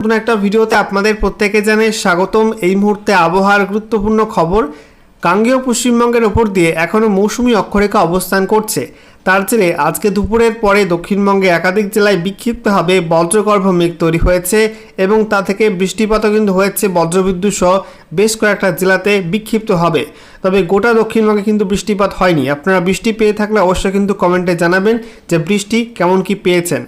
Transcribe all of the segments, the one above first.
নতুন একটা ভিডিওতে আপনাদের প্রত্যেকে জানে স্বাগতম। এই মুহূর্তে আবহাওয়ার গুরুত্বপূর্ণ খবর গাঙ্গেয় পশ্চিমবঙ্গের ওপর দিয়ে এখনও মৌসুমি অক্ষরেখা অবস্থান করছে। তার জেরে আজকে দুপুরের পরে দক্ষিণবঙ্গে একাধিক জেলায় বিক্ষিপ্তভাবে বজ্রগর্ভ মেঘ তৈরি হয়েছে এবং তা থেকে বৃষ্টিপাতও কিন্তু হয়েছে বজ্রবিদ্যুৎ সহ বেশ কয়েকটা জেলাতে বিক্ষিপ্ত হবে। তবে গোটা দক্ষিণবঙ্গে কিন্তু বৃষ্টিপাত হয়নি। আপনারা বৃষ্টি পেয়ে থাকলে অবশ্যই কিন্তু কমেন্টে জানাবেন যে বৃষ্টি কেমন কি পেয়েছেন।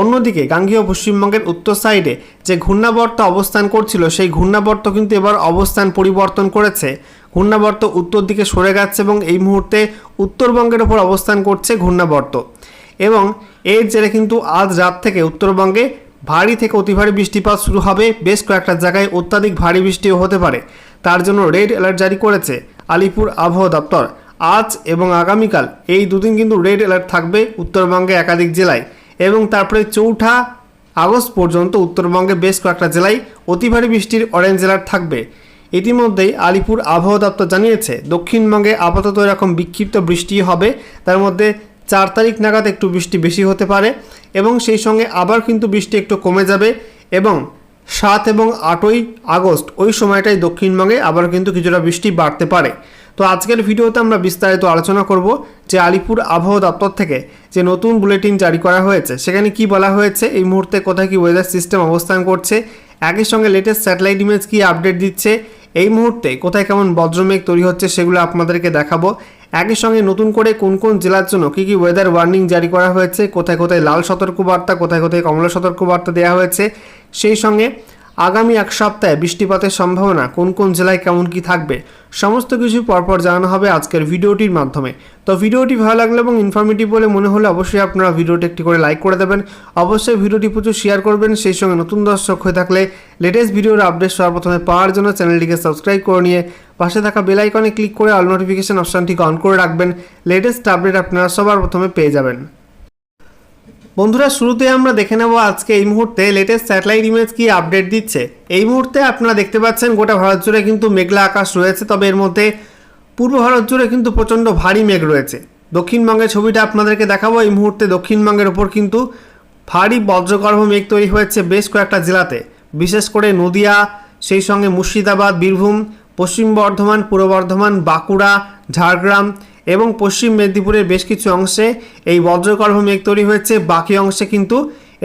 অন্যদিকে গাঙ্গেয় পশ্চিমবঙ্গের উত্তর সাইডে যে ঘূর্ণাবর্ত অবস্থান করছিল, সেই ঘূর্ণাবর্ত কিন্তু এবার অবস্থান পরিবর্তন করেছে। ঘূর্ণাবর্ত উত্তর দিকে সরে গেছে এবং এই মুহূর্তে উত্তরবঙ্গের ওপর অবস্থান করছে ঘূর্ণাবর্ত। এবং এর জেরে কিন্তু আজ রাত থেকে উত্তরবঙ্গে ভারী থেকে অতি ভারী বৃষ্টিপাত শুরু হবে। বেশ কয়েকটা জায়গায় অত্যাধিক ভারী বৃষ্টিও হতে পারে। তার জন্য রেড অ্যালার্ট জারি করেছে আলিপুর আবহাওয়া দপ্তর। আজ এবং আগামীকাল এই দুদিন কিন্তু রেড অ্যালার্ট থাকবে উত্তরবঙ্গে একাধিক জেলায়। এবং তারপরে চৌঠা আগস্ট পর্যন্ত উত্তরবঙ্গে বেশ কয়েকটা জেলায় অতি ভারী বৃষ্টির অরেঞ্জ অ্যালার্ট থাকবে। ইতিমধ্যেই আলিপুর আবহাওয়া দপ্তর জানিয়েছে, দক্ষিণবঙ্গে আপাতত এরকম বিক্ষিপ্ত বৃষ্টি হবে। তার মধ্যে চার তারিখ নাগাদ একটু বৃষ্টি বেশি হতে পারে এবং সেই সঙ্গে আবার কিন্তু বৃষ্টি একটু কমে যাবে এবং সাত এবং আটই আগস্ট ওই সময়টাই দক্ষিণবঙ্গে আবার কিন্তু কিছুটা বৃষ্টি বাড়তে পারে। তো আজকের ভিডিওতে আমরা বিস্তারিত আলোচনা করব যে আলিপুর আবহাওয়া দপ্তর থেকে যে নতুন বুলেটিন জারি করা হয়েছে, সেখানে কি বলা হয়েছে, এই মুহূর্তে কোথায় কি ওয়েদার সিস্টেম অবস্থান করছে, একই সঙ্গে লেটেস্ট স্যাটেলাইট ইমেজ কি আপডেট দিচ্ছে, এই মুহূর্তে কোথায় কেমন বজ্রমেঘ তৈরি হচ্ছে সেগুলো আপনাদেরকে দেখাবো। একই সঙ্গে নতুন করে কোন কোন জেলার জন্য কী কী ওয়েদার ওয়ার্নিং জারি করা হয়েছে, কোথায় কোথায় লাল সতর্কবার্তা, কোথায় কোথায় কমলা সতর্কবার্তা দেওয়া হয়েছে, সেই সঙ্গে আগামী এক সপ্তাহে বৃষ্টিপাতের সম্ভাবনা কোন কোন জেলায় কেমন কি থাকবে, সমস্ত কিছু পরপর জানানো হবে আজকের ভিডিওটির মাধ্যমে। তো ভিডিওটি ভালো লাগলে এবং ইনফরমেটিভ বলে মনে হলে অবশ্যই আপনারা ভিডিওটি একটি করে লাইক করে দেবেন। অবশ্যই ভিডিওটি প্রচুর শেয়ার করবেন, সেই সঙ্গে নতুন দর্শক হয়ে থাকলে লেটেস্ট ভিডিওর আপডেট সর্বপ্রথমে পাওয়ার জন্য চ্যানেলটিকে সাবস্ক্রাইব করে নিয়ে পাশে থাকা বেল আইকনে ক্লিক করে অল নোটিফিকেশন অপশানটিকে অন করে রাখবেন। লেটেস্ট আপডেট আপনারা সবার প্রথমে পেয়ে যাবেন। বন্ধুরা শুরুতে আমরা দেখে নেব আজকে এই মুহূর্তে লেটেস্ট স্যাটেলাইট ইমেজ কি আপডেট দিচ্ছে। এই মুহূর্তে আপনারা দেখতে পাচ্ছেন, গোটা ভারত জুড়ে কিন্তু মেঘলা আকাশ রয়েছে, তবে এর মধ্যে পূর্ব ভারত জুড়ে কিন্তু প্রচণ্ড ভারী মেঘ রয়েছে। দক্ষিণবঙ্গের ছবিটা আপনাদেরকে দেখাবো, এই মুহূর্তে দক্ষিণবঙ্গের ওপর কিন্তু ভারী বজ্রগর্ভ মেঘ তৈরি হয়েছে বেশ কয়েকটা জেলাতে। বিশেষ করে নদিয়া, সেই সঙ্গে মুর্শিদাবাদ, বীরভূম, পশ্চিম বর্ধমান, পূর্ব বর্ধমান, বাঁকুড়া, ঝাড়গ্রাম এবং পশ্চিম মেদিনীপুরের বেশ কিছু অংশে এই বজ্রগর্ভ মেঘ তৈরি হয়েছে। বাকি অংশে কিন্তু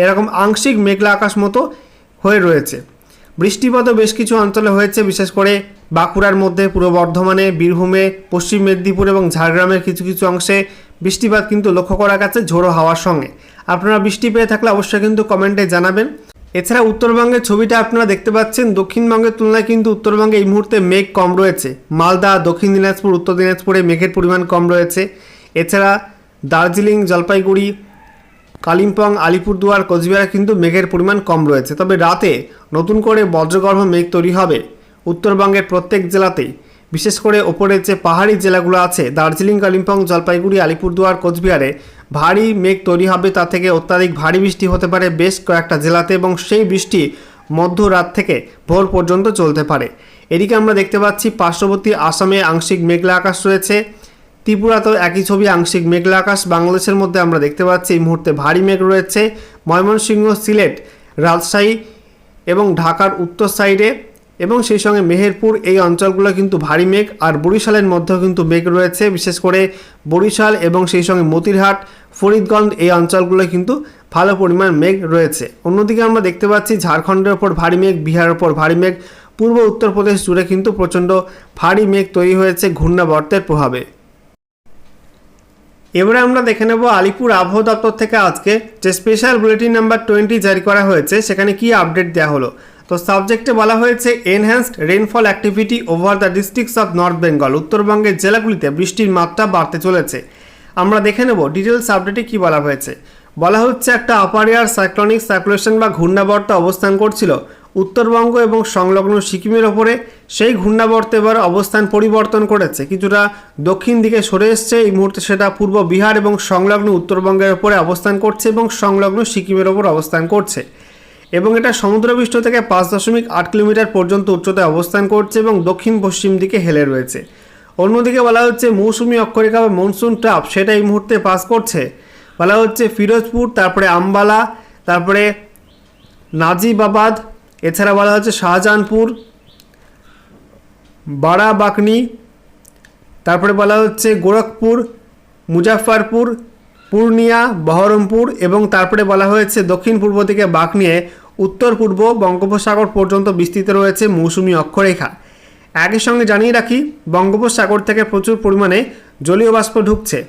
এরকম আংশিক মেঘলা আকাশ মতো হয়ে রয়েছে। বৃষ্টিপাতও বেশ কিছু অঞ্চলে হয়েছে, বিশেষ করে বাঁকুড়ার মধ্যে, পূর্ব বর্ধমানে, বীরভূমে, পশ্চিম মেদিনীপুর এবং ঝাড়গ্রামের কিছু কিছু অংশে বৃষ্টিপাত কিন্তু লক্ষ্য করা গেছে ঝোড়ো হাওয়ার সঙ্গে। আপনারা বৃষ্টি পেয়ে থাকলে অবশ্যই কিন্তু কমেন্টে জানাবেন। এছাড়া উত্তরবঙ্গের ছবিটা আপনারা দেখতে পাচ্ছেন। দক্ষিণবঙ্গের তুলনায় কিন্তু উত্তরবঙ্গে এই মুহূর্তে মেঘ কম রয়েছে। মালদা, দক্ষিণ দিনাজপুর, উত্তর দিনাজপুরে মেঘের পরিমাণ কম রয়েছে। এছাড়া দার্জিলিং, জলপাইগুড়ি, কালিম্পং, আলিপুরদুয়ার, কোচবিহারে কিন্তু মেঘের পরিমাণ কম রয়েছে। তবে রাতে নতুন করে বজ্রগর্ভ মেঘ তৈরি হবে। উত্তরবঙ্গের প্রত্যেক জেলাতেই বিশেষ করে ওপরের যে পাহাড়ি জেলাগুলো আছে, দার্জিলিং, কালিম্পং, জলপাইগুড়ি, আলিপুরদুয়ার, কোচবিহারে ভারী মেঘ তৈরি হবে, তা থেকে অত্যাধিক ভারী বৃষ্টি হতে পারে বেশ কয়েকটা জেলাতে এবং সেই বৃষ্টি মধ্যরাত থেকে ভোর পর্যন্ত চলতে পারে। এদিকে আমরা দেখতে পাচ্ছি পার্শ্ববর্তী আসামে আংশিক মেঘলা আকাশ রয়েছে। ত্রিপুরাতেও একই ছবি, আংশিক মেঘলা আকাশ। বাংলাদেশের মধ্যে আমরা দেখতে পাচ্ছি এই মুহূর্তে ভারী মেঘ রয়েছে। ময়মনসিংহ সিলেট, রাজশাহী এবং ঢাকার উত্তর সাইডে এবং সেই সঙ্গে মেহেরপুর এই অঞ্চলগুলো কিন্তু ভারী মেঘ, আর বরিশালের মধ্যেও কিন্তু মেঘ রয়েছে, বিশেষ করে বরিশাল এবং সেই সঙ্গে মতিরহাট, ফরিদগঞ্জ এই অঞ্চলগুলো কিন্তু ভালো পরিমাণ মেঘ রয়েছে। অন্যদিকে আমরা দেখতে পাচ্ছি ঝাড়খণ্ডের ওপর ভারী মেঘ, বিহারের ওপর ভারী মেঘ, পূর্ব উত্তরপ্রদেশ জুড়ে কিন্তু প্রচণ্ড ভারী মেঘ তৈরি হয়েছে ঘূর্ণাবর্তের প্রভাবে। এবারে আমরা দেখে নেব আলিপুর আবহাওয়া দপ্তর থেকে আজকে যে স্পেশাল বুলেটিন নাম্বার টোয়েন্টি জারি করা হয়েছে, সেখানে কি আপডেট দেওয়া হলো। তো সাবজেক্টে বলা হয়েছে enhanced rainfall activity over the districts of north Bengal উত্তরবঙ্গের জেলাগুলিতে বৃষ্টির মাত্রা বাড়তে চলেছে। আমরা দেখে নেব ডিটেলস আপডেটে কি বলা হয়েছে। বলা হচ্ছে, একটা আপার এয়ার সাইক্লনিক সার্কুলেশন বা ঘূর্ণাবর্ত অবস্থান করছিল উত্তরবঙ্গ এবং সংলগ্ন সিকিমের ওপরে। সেই ঘূর্ণাবর্ত এবার অবস্থান পরিবর্তন করেছে। কিছুটা দক্ষিণ দিকে সরে এসছে। এই মুহূর্তে সেটা পূর্ব বিহার এবং সংলগ্ন উত্তরবঙ্গের ওপরে অবস্থান করছে এবং সংলগ্ন সিকিমের ওপর অবস্থান করছে। এবং এটা সমুদ্রপৃষ্ঠ থেকে পাঁচ দশমিক আট কিলোমিটার পর্যন্ত উচ্চতায় অবস্থান করছে এবং দক্ষিণ পশ্চিম দিকে হেলে রয়েছে। অন্যদিকে বলা হচ্ছে মৌসুমি অক্ষরেখা বা মনসুন ট্রাপ, সেটা এই মুহূর্তে পাস করছে। বলা হচ্ছে ফিরোজপুর, তারপরে আম্বালা, তারপরে নাজিবাবাদ, এছাড়া বলা হচ্ছে শাহজাহানপুর, বারাবাকনি, তারপরে বলা হচ্ছে গোরখপুর, মুজাফফরপুর, পূর্ণিয়া, বহরমপুর এবং তারপরে বলা হয়েছে দক্ষিণ পূর্ব দিকে বাঁক নিয়ে উত্তর পূর্ব বঙ্গোপসাগর পর্যন্ত বিস্তৃত রয়েছে মৌসুমি অক্ষরেখা। একই সঙ্গে জানিয়ে রাখি, বঙ্গোপসাগর থেকে প্রচুর পরিমাণে জলীয় বাষ্প ঢুকছে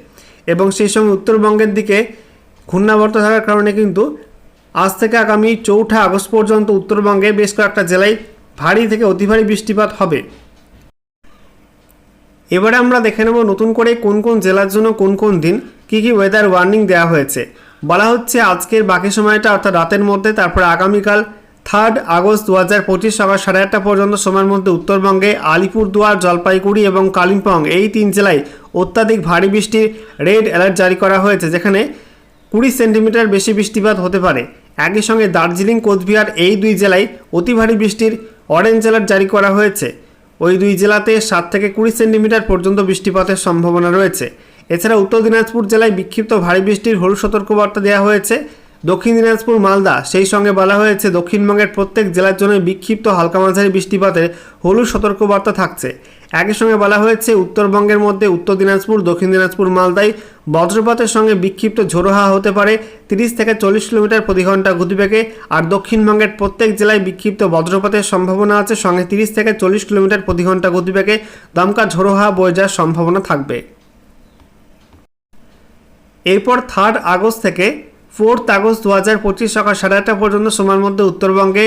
এবং সেই সঙ্গে উত্তরবঙ্গের দিকে ঘূর্ণাবর্ত থাকার কারণে কিন্তু আজ থেকে আগামী চৌঠা আগস্ট পর্যন্ত উত্তরবঙ্গে বেশ কয়েকটা জেলায় ভারী থেকে অতি ভারী বৃষ্টিপাত হবে। এবারে আমরা দেখে নেব নতুন করে কোন কোন জেলার জন্য কোন কোন দিন কী কী ওয়েদার ওয়ার্নিং দেওয়া হয়েছে। বলা হচ্ছে আজকের বাকি সময়টা অর্থাৎ রাতের মধ্যে, তারপরে আগামীকাল থার্ড আগস্ট দু হাজার পঁচিশ সকাল সাড়ে আটটা পর্যন্ত সময়ের মধ্যে উত্তরবঙ্গে আলিপুরদুয়ার, জলপাইগুড়ি এবং কালিম্পং এই তিন জেলায় অত্যাধিক ভারী বৃষ্টির রেড অ্যালার্ট জারি করা হয়েছে, যেখানে কুড়ি সেন্টিমিটার বেশি বৃষ্টিপাত হতে পারে। একই সঙ্গে দার্জিলিং, কোচবিহার এই দুই জেলায় অতি ভারী বৃষ্টির অরেঞ্জ অ্যালার্ট জারি করা হয়েছে। ওই দুই জেলাতে সাত থেকে কুড়ি সেন্টিমিটার পর্যন্ত বৃষ্টিপাতের সম্ভাবনা রয়েছে। এছাড়া উত্তর দিনাজপুর জেলায় বিক্ষিপ্ত ভারী বৃষ্টির হলুদ সতর্কবার্তা দেওয়া হয়েছে। দক্ষিণ দিনাজপুর, মালদা, সেই সঙ্গে বলা হয়েছে দক্ষিণবঙ্গের প্রত্যেক জেলার জন্য বিক্ষিপ্ত হালকা মাঝারি বৃষ্টিপাতের হলুদ সতর্কবার্তা থাকছে। একই সঙ্গে বলা হয়েছে উত্তরবঙ্গের মধ্যে উত্তর দিনাজপুর, দক্ষিণ দিনাজপুর, মালদায় বজ্রপাতের সঙ্গে বিক্ষিপ্ত ঝোড়ো হাওয়া হতে পারে। তিরিশ থেকে চল্লিশ কিলোমিটার প্রতি ঘণ্টা গতিবেগে আর দক্ষিণবঙ্গের প্রত্যেক জেলায় বিক্ষিপ্ত বজ্রপাতের সম্ভাবনা আছে। সঙ্গে তিরিশ থেকে চল্লিশ কিলোমিটার প্রতি ঘণ্টা গতিবেগে দমকা ঝোড়ো হাওয়া বয়ে যাওয়ার সম্ভাবনা থাকবে। এরপর থার্ড আগস্ট থেকে ফোর্থ আগস্ট দু হাজার পঁচিশ সকাল সাড়ে আটটা পর্যন্ত সময়ের মধ্যে উত্তরবঙ্গে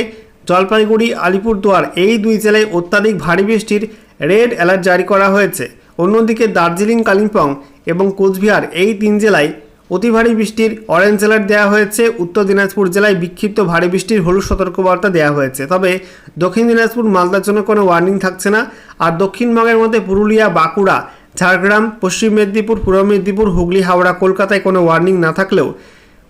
জলপাইগুড়ি, আলিপুরদুয়ার এই দুই জেলায় অত্যাধিক ভারী বৃষ্টির রেড অ্যালার্ট জারি করা হয়েছে। অন্যদিকে দার্জিলিং, কালিম্পং এবং কোচবিহার এই তিন জেলায় অতি ভারী বৃষ্টির অরেঞ্জ অ্যালার্ট দেওয়া হয়েছে। উত্তর দিনাজপুর জেলায় বিক্ষিপ্ত ভারী বৃষ্টির হলুদ সতর্কবার্তা দেওয়া হয়েছে। তবে দক্ষিণ দিনাজপুর মালদার জন্য কোনো ওয়ার্নিং থাকছে না। আর দক্ষিণবঙ্গের মধ্যে পুরুলিয়া, বাঁকুড়া ঝাড়গ্রাম, পশ্চিম মেদিনীপুর, পূর্ব মেদিনীপুর, হুগলি, হাওড়া, কলকাতায় কোনো ওয়ার্নিং না থাকলেও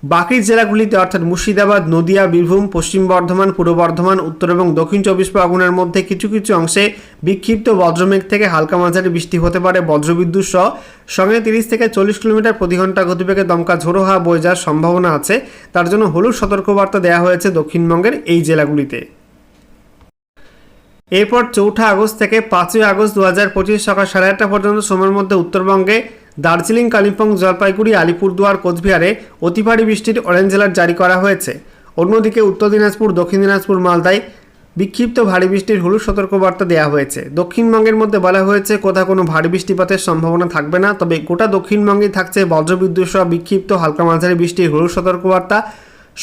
বাকি জেলাগুলিতে অর্থাৎ মুর্শিদাবাদ, নদিয়া, বীরভূম, পশ্চিম বর্ধমান, পূর্ব বর্ধমান, উত্তর এবং দক্ষিণ চব্বিশ পরগনার মধ্যে কিছু কিছু অংশে বিক্ষিপ্ত বজ্রমেঘ থেকে হালকা মাঝারি বৃষ্টি হতে পারে। বজ্রবিদ্যুৎ সহ সঙ্গে তিরিশ থেকে চল্লিশ কিলোমিটার প্রতি ঘণ্টা গতিবেগে দমকা ঝোড়ো হাওয়া বয়ে যাওয়ার সম্ভাবনা আছে। তার জন্য হলুদ সতর্কবার্তা দেওয়া হয়েছে দক্ষিণবঙ্গের এই জেলাগুলিতে। এরপর চৌঠা আগস্ট থেকে পাঁচই আগস্ট দু হাজার পঁচিশ সকাল সাড়ে আটটা পর্যন্ত সময়ের মধ্যে উত্তরবঙ্গে দার্জিলিং, কালিম্পং, জলপাইগুড়ি, আলিপুরদুয়ার, কোচবিহারে অতি ভারী বৃষ্টির অরেঞ্জ অ্যালার্ট জারি করা হয়েছে। অন্যদিকে উত্তর দিনাজপুর, দক্ষিণ দিনাজপুর, মালদায় বিক্ষিপ্ত ভারী বৃষ্টির হলুদ সতর্কবার্তা দেওয়া হয়েছে। দক্ষিণবঙ্গের মধ্যে বলা হয়েছে, কোথাও কোনো ভারী বৃষ্টিপাতের সম্ভাবনা থাকবে না, তবে গোটা দক্ষিণবঙ্গেই থাকছে বজ্রবিদ্যুৎ সহ বিক্ষিপ্ত হালকা মাঝারি বৃষ্টির হলুদ সতর্কবার্তা।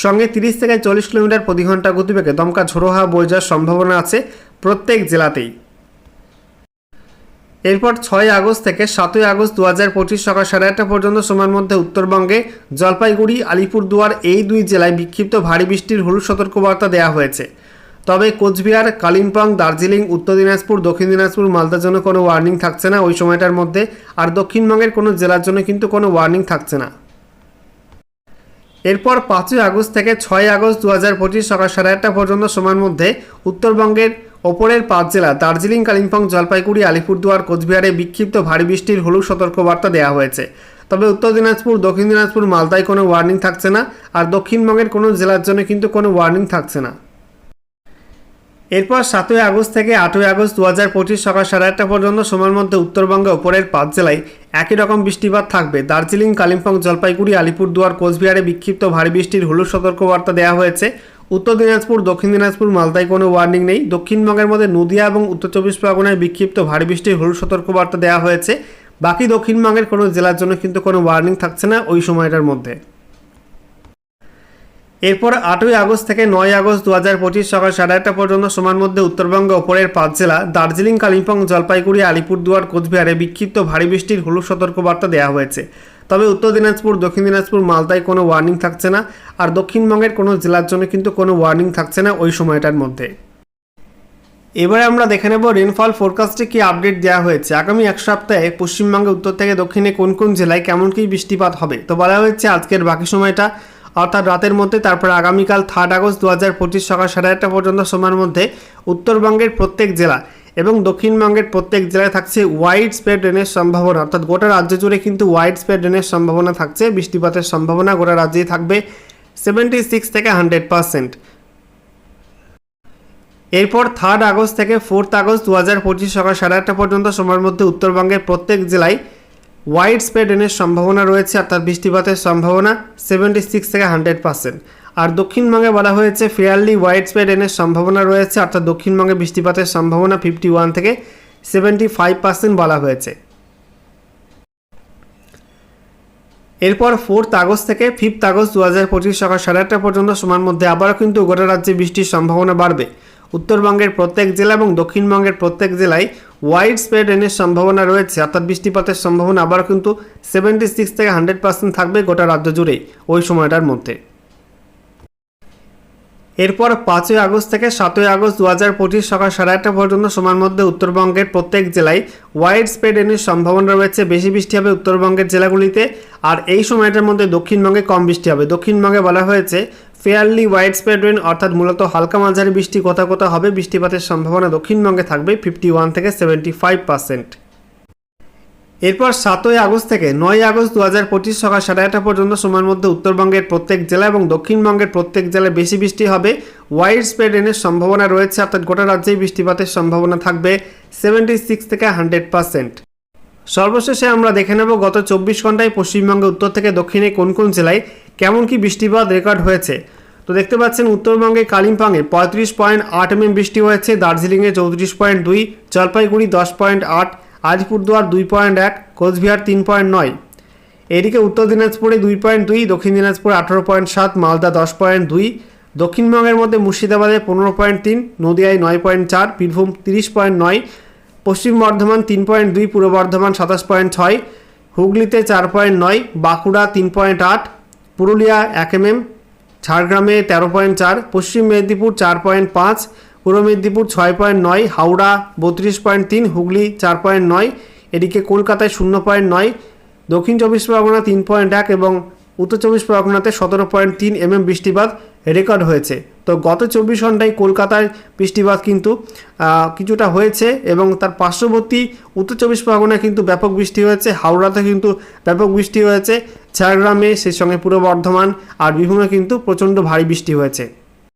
সঙ্গে তিরিশ থেকে চল্লিশ কিলোমিটার প্রতি ঘণ্টা গতিবেগে দমকা ঝোড়ো হাওয়া বয়ে যাওয়ার সম্ভাবনা আছে। প্রত্যেক জেলাতেই। এরপর ছয় আগস্ট থেকে সাতই আগস্ট দু হাজার পঁচিশ সকাল সাড়ে আটটা পর্যন্ত সময়ের মধ্যে উত্তরবঙ্গে জলপাইগুড়ি, আলিপুরদুয়ার এই দুই জেলায় বিক্ষিপ্ত ভারী বৃষ্টির হলুদ সতর্কবার্তা দেওয়া হয়েছে। তবে কোচবিহার, কালিম্পং, দার্জিলিং, উত্তর দিনাজপুর, দক্ষিণ দিনাজপুর, মালদার জন্য কোনো ওয়ার্নিং থাকছে না। ওই সময়টার মধ্যে আর দক্ষিণবঙ্গের কোনো জেলার জন্য কিন্তু কোনো ওয়ার্নিং থাকছে না। এরপর পাঁচই আগস্ট থেকে ছয় আগস্ট দু হাজার পঁচিশ সকাল সাড়ে আটটা পর্যন্ত সময়ের মধ্যে উত্তরবঙ্গের ওপরের পাঁচ জেলা, দার্জিলিং, কালিম্পং, জলপাইগুড়ি, আলিপুরদুয়ার, কোচবিহারে বিক্ষিপ্ত ভারী বৃষ্টির হলুদ সতর্কবার্তা দেওয়া হয়েছে। তবে উত্তর দিনাজপুর, দক্ষিণ দিনাজপুর, মালদায় কোনো ওয়ার্নিং থাকছে না আর দক্ষিণবঙ্গের কোনো জেলার জন্য কিন্তু কোনো ওয়ার্নিং থাকছে না। এরপর সাতই আগস্ট থেকে আটই আগস্ট দু হাজার পঁচিশ সকাল সাড়ে আটটা পর্যন্ত সময়ের মধ্যে উত্তরবঙ্গে ওপরের পাঁচ জেলায় একই রকম বৃষ্টিপাত থাকবে। দার্জিলিং, কালিম্পং, জলপাইগুড়ি, আলিপুরদুয়ার, কোচবিহারে বিক্ষিপ্ত ভারী বৃষ্টির হলুদ সতর্কবার্তা দেওয়া হয়েছে। উত্তর দিনাজপুর, দক্ষিণ দিনাজপুর, মালদায় কোনো ওয়ার্নিং নেই। দক্ষিণবঙ্গের মধ্যে নদিয়া এবং উত্তর চব্বিশ পরগনায় বিক্ষিপ্ত ভারী বৃষ্টির হলুদ সতর্কবার্তা দেওয়া হয়েছে। বাকি দক্ষিণবঙ্গের কোনো জেলার জন্য কিন্তু কোনো ওয়ার্নিং থাকছে না ওই সময়টার মধ্যে। এরপর আটই আগস্ট থেকে নয় আগস্ট দু হাজার পঁচিশ সকাল সাড়ে আটটা পর্যন্ত সময়ের মধ্যে উত্তরবঙ্গে ওপরের পাঁচ জেলা, দার্জিলিং, কালিম্পং, জলপাইগুড়ি, আলিপুরদুয়ার, কোচবিহারে বিক্ষিপ্ত ভারী বৃষ্টির, হলুদ সতর্কবার্তা দেওয়া হয়েছে। তবে উত্তর দিনাজপুর, দক্ষিণ দিনাজপুর, মালদায় কোনো ওয়ার্নিং থাকছে না আর দক্ষিণবঙ্গের কোনো জেলার জন্য কিন্তু কোনো ওয়ার্নিং থাকছে না ওই সময়টার মধ্যে। এবারে আমরা দেখে নেব রেনফল ফোরকাস্টে কি আপডেট দেওয়া হয়েছে। আগামী এক সপ্তাহে পশ্চিমবঙ্গে উত্তর থেকে দক্ষিণে কোন কোন জেলায় কেমন কী বৃষ্টিপাত হবে? তো বলা হয়েছে আজকের বাকি সময়টা, অর্থাৎ রাতের মধ্যে, তারপর আগামীকাল থার্ড আগস্ট দু হাজার পঁচিশ সকাল সাড়ে আটটা পর্যন্ত সময়ের মধ্যে উত্তরবঙ্গের প্রত্যেক জেলা এবং দক্ষিণবঙ্গের প্রত্যেক জেলায় থাকছে ওয়াইড স্প্রেড রেনের সম্ভাবনা। অর্থাৎ গোটা রাজ্য জুড়ে কিন্তু ওয়াইড স্প্রেড রেনের সম্ভাবনা থাকছে, বৃষ্টিপাতের সম্ভাবনা গোটা রাজ্যেই থাকবে সেভেন্টি সিক্স থেকে হান্ড্রেড পার্সেন্ট এরপর থার্ড আগস্ট থেকে ফোর্থ আগস্ট দু হাজার পঁচিশ সকাল সাড়ে আটটা পর্যন্ত সময়ের মধ্যে উত্তরবঙ্গের প্রত্যেক জেলায় ওয়াইড স্প্রেড রেনের সম্ভাবনা রয়েছে, অর্থাৎ বৃষ্টিপাতের সম্ভাবনা সেভেন্টি সিক্স থেকে হান্ড্রেড পার্সেন্ট আর দক্ষিণবঙ্গে বলা হয়েছে ফেয়ারলি ওয়াইড স্প্রেড রেনের সম্ভাবনা রয়েছে, অর্থাৎ দক্ষিণবঙ্গে বৃষ্টিপাতের সম্ভাবনা ফিফটি ওয়ান থেকে সেভেন্টি ফাইভ পার্সেন্ট বলা হয়েছে। এরপর ফোর্থ আগস্ট থেকে ফিফথ আগস্ট দু হাজার পঁচিশ সকাল সাড়ে আটটা পর্যন্ত সময়ের মধ্যে আবারও কিন্তু গোটা রাজ্যে বৃষ্টির সম্ভাবনা বাড়বে। উত্তরবঙ্গের প্রত্যেক জেলা এবং দক্ষিণবঙ্গের প্রত্যেক জেলায় ওয়াইড স্প্রেড রেনের সম্ভাবনা রয়েছে, অর্থাৎ বৃষ্টিপাতের সম্ভাবনা আবারও কিন্তু সেভেন্টি সিক্স থেকে হান্ড্রেড পার্সেন্ট থাকবে গোটা রাজ্য জুড়েই ওই সময়টার মধ্যে। এরপর পাঁচই আগস্ট থেকে সাতই আগস্ট দু হাজার পঁচিশ সকাল সাড়ে আটটা পর্যন্ত সময়ের মধ্যে উত্তরবঙ্গের প্রত্যেক জেলায় ওয়াইড স্প্রেড রেনের সম্ভাবনা রয়েছে। বেশি বৃষ্টি হবে উত্তরবঙ্গের জেলাগুলিতে আর এই সময়টার মধ্যে দক্ষিণবঙ্গে কম বৃষ্টি হবে। দক্ষিণবঙ্গে বলা হয়েছে ফেয়ারলি ওয়াইড স্প্রেড রেন অর্থাৎ মূলত হালকা মাঝারি বৃষ্টি কোথাও কোথাও হবে। বৃষ্টিপাতের সম্ভাবনা দক্ষিণবঙ্গে থাকবে ফিফটি ওয়ান থেকে সেভেন্টি ফাইভ পার্সেন্ট এরপর সাতই আগস্ট থেকে নয় আগস্ট দু হাজার পঁচিশ সকাল সাড়ে আটটা পর্যন্ত সময়ের মধ্যে উত্তরবঙ্গের প্রত্যেক জেলা এবং দক্ষিণবঙ্গের প্রত্যেক জেলায় বেশি বৃষ্টি হবে। ওয়াইড স্প্রেড রেনের সম্ভাবনা রয়েছে, অর্থাৎ গোটা রাজ্যেই বৃষ্টিপাতের সম্ভাবনা থাকবে সেভেন্টি সিক্স থেকে হান্ড্রেড পার্সেন্ট সর্বশেষে আমরা দেখে নেব গত চব্বিশ ঘন্টায় পশ্চিমবঙ্গের উত্তর থেকে দক্ষিণে কোন কোন জেলায় কেমন কি বৃষ্টিপাত রেকর্ড হয়েছে। তো দেখতে পাচ্ছেন উত্তরবঙ্গে কালিম্পংয়ে পঁয়ত্রিশ পয়েন্ট আট এমএম বৃষ্টি হয়েছে, দার্জিলিংয়ে চৌত্রিশ পয়েন্ট দুই, জলপাইগুড়ি দশ পয়েন্ট আট আলিপুরদুয়ার দুই পয়েন্ট এক, কোচবিহার তিন পয়েন্ট নয়। এদিকে উত্তর দিনাজপুরে দুই পয়েন্ট দুই, দক্ষিণ দিনাজপুরে আঠারো পয়েন্ট সাত, মালদা দশ পয়েন্ট দুই, দক্ষিণবঙ্গের মধ্যে মুর্শিদাবাদে পনেরো পয়েন্ট তিন, নদিয়ায় নয় পয়েন্ট চার, বীরভূম তিরিশ পয়েন্ট নয়, পশ্চিম বর্ধমান তিন পয়েন্ট দুই, পূর্ব বর্ধমান সাতাশ পয়েন্ট ছয়, হুগলিতে চার পয়েন্ট নয়, বাঁকুড়া তিন পয়েন্ট আট, পুরুলিয়া এক এমএম ঝাড়গ্রামে তেরো পয়েন্ট চার, পশ্চিম মেদিনীপুর চার পয়েন্ট পাঁচ পূর্ব মেদিনীপুর ছয় পয়েন্ট নয়, হাওড়া বত্রিশ পয়েন্ট তিন, হুগলি চার পয়েন্ট নয়, এদিকে কলকাতায় শূন্য পয়েন্ট নয়, দক্ষিণ চব্বিশ পরগনা তিন পয়েন্ট এক এবং উত্তর চব্বিশ পরগনাতে সতেরো পয়েন্ট তিন এমএম বৃষ্টিপাত রেকর্ড হয়েছে। তো গত চব্বিশ ঘন্টায় কলকাতায় বৃষ্টিপাত কিন্তু কিছুটা হয়েছে এবং তার পার্শ্ববর্তী উত্তর চব্বিশ পরগনায় কিন্তু ব্যাপক বৃষ্টি হয়েছে, হাওড়াতে কিন্তু ব্যাপক বৃষ্টি হয়েছে, ঝাড়গ্রামে সেই সঙ্গে পূর্ব বর্ধমান আর বীরভূমে কিন্তু প্রচণ্ড ভারী বৃষ্টি হয়েছে।